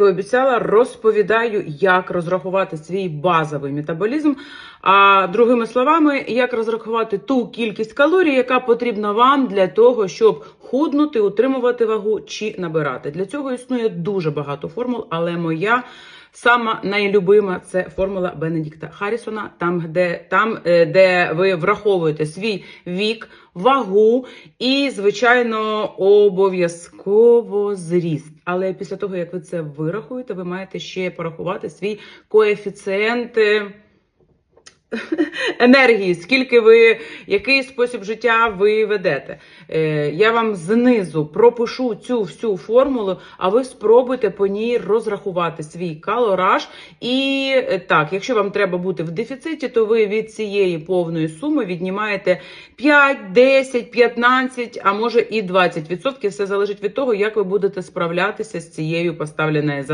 Як обіцяла, розповідаю, як розрахувати свій базовий метаболізм. А другими словами, як розрахувати ту кількість калорій, яка потрібна вам для того, щоб худнути, утримувати вагу чи набирати. Для цього існує дуже багато формул, але моя. Сама найлюбима це формула Бенедікта Харрісона, там, де, там, е, де ви враховуєте свій вік, вагу і, звичайно, обов'язково зріст. Але після того, як ви це вирахуєте, ви маєте ще порахувати свій коефіцієнт. Енергії, скільки ви, який спосіб життя ви ведете. Е, я вам знизу пропишу цю всю формулу, а ви спробуйте по ній розрахувати свій калораж. І е, так, якщо вам треба бути в дефіциті, то ви від цієї повної суми віднімаєте 5, 10, 15, а може і 20%. Все залежить від того, як ви будете справлятися з цією поставленою задачею.